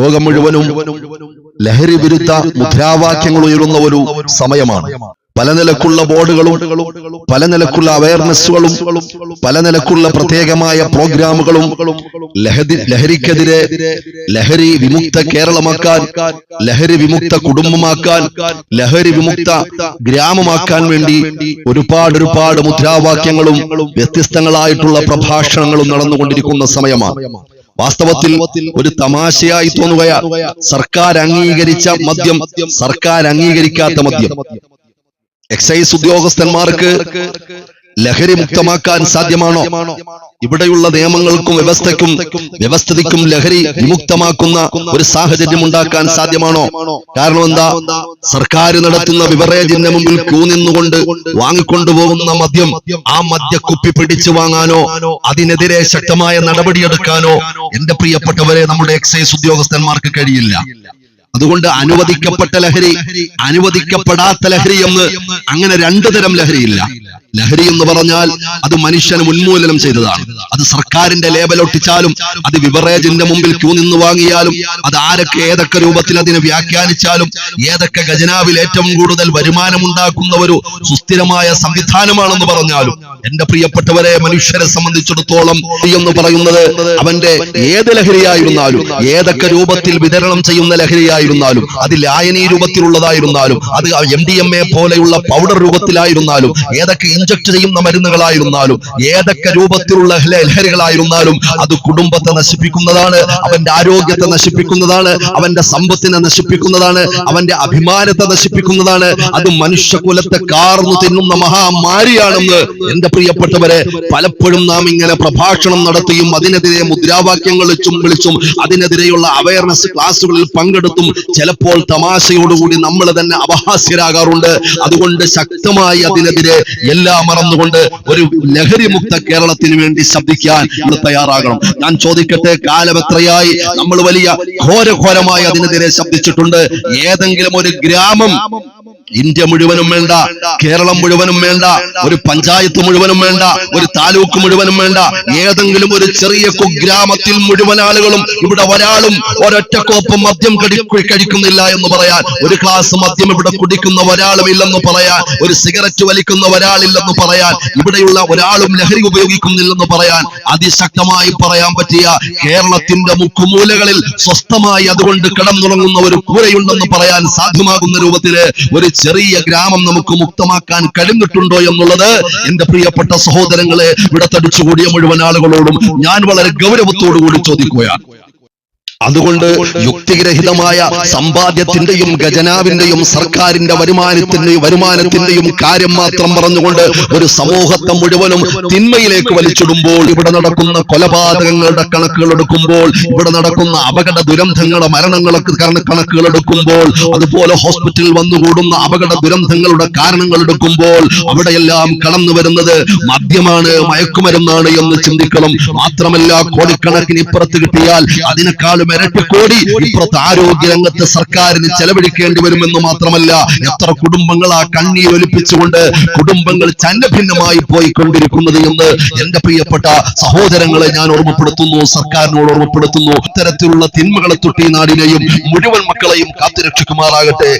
ലോകം മുഴുവനും ലഹരി വിരുദ്ധ മുദ്രാവാക്യങ്ങൾ ഉയരുന്ന ഒരു സമയമാണ്. പല നിലക്കുള്ള ബോർഡുകളും പല നിലക്കുള്ള അവയർനെസ്സുകളും പല നിലക്കുള്ള പ്രത്യേകമായ പ്രോഗ്രാമുകളും ലഹരി ലഹരിക്കെതിരെ ലഹരി വിമുക്ത കേരളമാക്കാൻ ലഹരി വിമുക്ത കുടുംബമാക്കാൻ ലഹരി വിമുക്ത ഗ്രാമമാക്കാൻ വേണ്ടി ഒരുപാട് ഒരുപാട് മുദ്രാവാക്യങ്ങളും വ്യത്യസ്തങ്ങളായിട്ടുള്ള പ്രഭാഷണങ്ങളും നടന്നുകൊണ്ടിരിക്കുന്ന സമയമാണ്. വാസ്തവത്തിൽ ഒരു തമാശയായി തോന്നുകയാ സർക്കാർ അംഗീകരിച്ച മദ്യം സർക്കാർ അംഗീകരിക്കാത്ത മദ്യം. എക്സൈസ് ഉദ്യോഗസ്ഥന്മാർക്ക് ലഹരി മുക്തമാക്കാൻ സാധ്യമാണോ? ഇവിടെയുള്ള നിയമങ്ങൾക്കും വ്യവസ്ഥയ്ക്കും വ്യവസ്ഥതിക്കും ലഹരി വിമുക്തമാക്കുന്ന ഒരു സാഹചര്യം ഉണ്ടാക്കാൻ സാധ്യമാണോ? കാരണം എന്താ? സർക്കാർ നടത്തുന്ന ബിവറേജിന്റെ മുമ്പിൽ ക്യൂ നിന്നുകൊണ്ട് വാങ്ങിക്കൊണ്ടുപോകുന്ന മദ്യം ആ മദ്യക്കുപ്പി പിടിച്ചു വാങ്ങാനോ? അതിനെതിരെ ശക്തമായ നടപടിയെടുക്കാനോ? എന്റെ പ്രിയപ്പെട്ടവരെ നമ്മുടെ എക്സൈസ് ഉദ്യോഗസ്ഥന്മാർക്ക് കഴിയില്ല. അതുകൊണ്ട് അനുവദിക്കപ്പെട്ട ലഹരി അനുവദിക്കപ്പെടാത്ത ലഹരി എന്ന് അങ്ങനെ രണ്ടു തരം ലഹരിയില്ല. ലഹരി എന്ന് പറഞ്ഞാൽ അത് മനുഷ്യന് ഉന്മൂലനം ചെയ്തതാണ്. അത് സർക്കാരിന്റെ ലേബൽ ഒട്ടിച്ചാലും അത് വിവറേജിന്റെ മുമ്പിൽ ക്യൂ നിന്ന് വാങ്ങിയാലും അത് ആരൊക്കെ ഏതൊക്കെ രൂപത്തിൽ അതിനെ വ്യാഖ്യാനിച്ചാലും ഏതൊക്കെ ഖജനാവിൽ ഏറ്റവും കൂടുതൽ വരുമാനമുണ്ടാക്കുന്ന ഒരു സുസ്ഥിരമായ സംവിധാനമാണെന്ന് പറഞ്ഞാലും എന്റെ പ്രിയപ്പെട്ടവരെ മനുഷ്യരെ സംബന്ധിച്ചിടത്തോളം എന്ന് പറയുന്നത് അവന്റെ ഏത് ലഹരിയായിരുന്നാലും ഏതൊക്കെ രൂപത്തിൽ വിതരണം ചെയ്യുന്ന ലഹരിയായിരുന്നാലും അത് ലായനി രൂപത്തിലുള്ളതായിരുന്നാലും അത് എം ഡി എം എ പോലെയുള്ള പൗഡർ രൂപത്തിലായിരുന്നാലും ഏതൊക്കെ ഇഞ്ചക്ട് ചെയ്യുന്ന മരുന്നുകളായിരുന്നാലും ഏതൊക്കെ രൂപത്തിലുള്ള ലഹരികളായിരുന്നാലും അത് കുടുംബത്തെ നശിപ്പിക്കുന്നതാണ് അവന്റെ ആരോഗ്യത്തെ നശിപ്പിക്കുന്നതാണ് അവന്റെ സമ്പത്തിനെ നശിപ്പിക്കുന്നതാണ് അവന്റെ അഭിമാനത്തെ നശിപ്പിക്കുന്നതാണ് അത് മനുഷ്യകുലത്തെ കാർന്നു തിന്നുന്ന മഹാമാരിയാണെന്ന് എന്റെ പ്രിയപ്പെട്ടവരെ പലപ്പോഴും നാം ഇങ്ങനെ പ്രഭാഷണം നടത്തിയും അതിനെതിരെ മുദ്രാവാക്യങ്ങൾ വിളിച്ചും അതിനെതിരെയുള്ള അവയർനെസ് ക്ലാസ്സുകളിൽ പങ്കെടുത്തും ചിലപ്പോൾ തമാശയോടുകൂടി നമ്മൾ തന്നെ അപഹാസ്യരാകാറുണ്ട്. അതുകൊണ്ട് ശക്തമായി അതിനെതിരെ എല്ലാം മറന്നുകൊണ്ട് ഒരു ലഹരിമുക്ത കേരളത്തിന് വേണ്ടി ശബ്ദിക്കാൻ നമ്മൾ തയ്യാറാകണം. ഞാൻ ചോദിക്കട്ടെ കാലം എത്രയായി? നമ്മൾ വലിയ ഘോരഘോരമായി അതിനെതിരെ ശബ്ദിച്ചിട്ടുണ്ട്. ഏതെങ്കിലും ഒരു ഗ്രാമം ഇന്ത്യ മുഴുവനും വേണ്ട കേരളം മുഴുവനും വേണ്ട ഒരു പഞ്ചായത്ത് മുഴുവനും വേണ്ട ഒരു താലൂക്ക് മുഴുവനും വേണ്ട. ഏതെങ്കിലും ഒരു ചെറിയ കുഗ്രാമത്തിൽ മുഴുവൻ ആളുകളും ഇവിടെ ഒരാളും ഒരൊറ്റ കോപ്പ് മദ്യം കഴിക്കുന്നില്ല എന്ന് പറയാൻ ഒരു ക്ലാസ് മദ്യം ഇവിടെ കുടിക്കുന്ന ഒരാളും ഇല്ലെന്ന് പറയാൻ ഒരു സിഗരറ്റ് വലിക്കുന്ന ഒരാളില്ലെന്ന് പറയാൻ ഇവിടെയുള്ള ഒരാളും ലഹരി ഉപയോഗിക്കുന്നില്ലെന്ന് പറയാൻ അതിശക്തമായി പറയാൻ പറ്റിയ കേരളത്തിന്റെ മുക്കുമൂലകളിൽ സ്വസ്ഥമായി അതുകൊണ്ട് കിടന്നുറങ്ങുന്ന ഒരു കൂരയുണ്ടെന്ന് പറയാൻ സാധ്യമാകുന്ന രൂപത്തിൽ ഒരു ചെറിയ ഗ്രാമം നമുക്ക് മുക്തമാക്കാൻ കഴിഞ്ഞിട്ടുണ്ടോ എന്നുള്ളത് എന്റെ പ്രിയപ്പെട്ട സഹോദരങ്ങളെ ഇവിടെ തടിച്ചുകൂടിയ മുഴുവൻ ആളുകളോടും ഞാൻ വളരെ ഗൗരവത്തോടു കൂടി ചോദിക്കുകയാണ്. അതുകൊണ്ട് യുക്തിഗ്രഹിതമായ സമ്പാദ്യത്തിന്റെയും ഖജനാവിന്റെയും സർക്കാരിന്റെ വരുമാനത്തിന്റെയും വരുമാനത്തിന്റെയും കാര്യം മാത്രം പറഞ്ഞുകൊണ്ട് ഒരു സമൂഹത്തെ മുഴുവനും തിന്മയിലേക്ക് വലിച്ചിടുമ്പോൾ ഇവിടെ നടക്കുന്ന കൊലപാതകങ്ങളുടെ കണക്കുകൾ എടുക്കുമ്പോൾ ഇവിടെ നടക്കുന്ന അപകട ദുരന്തങ്ങളുടെ മരണങ്ങളൊക്കെ കണ- കണക്കുകൾ എടുക്കുമ്പോൾ അതുപോലെ ഹോസ്പിറ്റലിൽ വന്നുകൂടുന്ന അപകട ദുരന്തങ്ങളുടെ കാരണങ്ങൾ എടുക്കുമ്പോൾ അവിടെയെല്ലാം കടന്നു വരുന്നത് മദ്യമാണ് മയക്കുമരുന്നാണ് എന്ന് ചിന്തിക്കണം. മാത്രമല്ല കോടിക്കണക്കിന് ഇപ്പുറത്ത് കിട്ടിയാൽ അതിനേക്കാളും ഇരട്ടി കോടി. ഇപ്പുറത്ത് ആരോഗ്യ രംഗത്ത് സർക്കാരിന് ചെലവഴിക്കേണ്ടി വരുമെന്ന് മാത്രമല്ല എത്ര കുടുംബങ്ങൾ ആ കണ്ണീർ ഒലിപ്പിച്ചുകൊണ്ട് കുടുംബങ്ങൾ ചന്നഭിന്നമായി പോയിക്കൊണ്ടിരിക്കുന്നത് എന്ന് എന്റെ പ്രിയപ്പെട്ട സഹോദരങ്ങളെ ഞാൻ ഓർമ്മപ്പെടുത്തുന്നു സർക്കാരിനോട് ഓർമ്മപ്പെടുത്തുന്നു. ഇത്തരത്തിലുള്ള തിന്മകളെ തൊട്ടി നാടിനെയും മുഴുവൻ മക്കളെയും കാത്തുരക്ഷിക്കുമാറാകട്ടെ.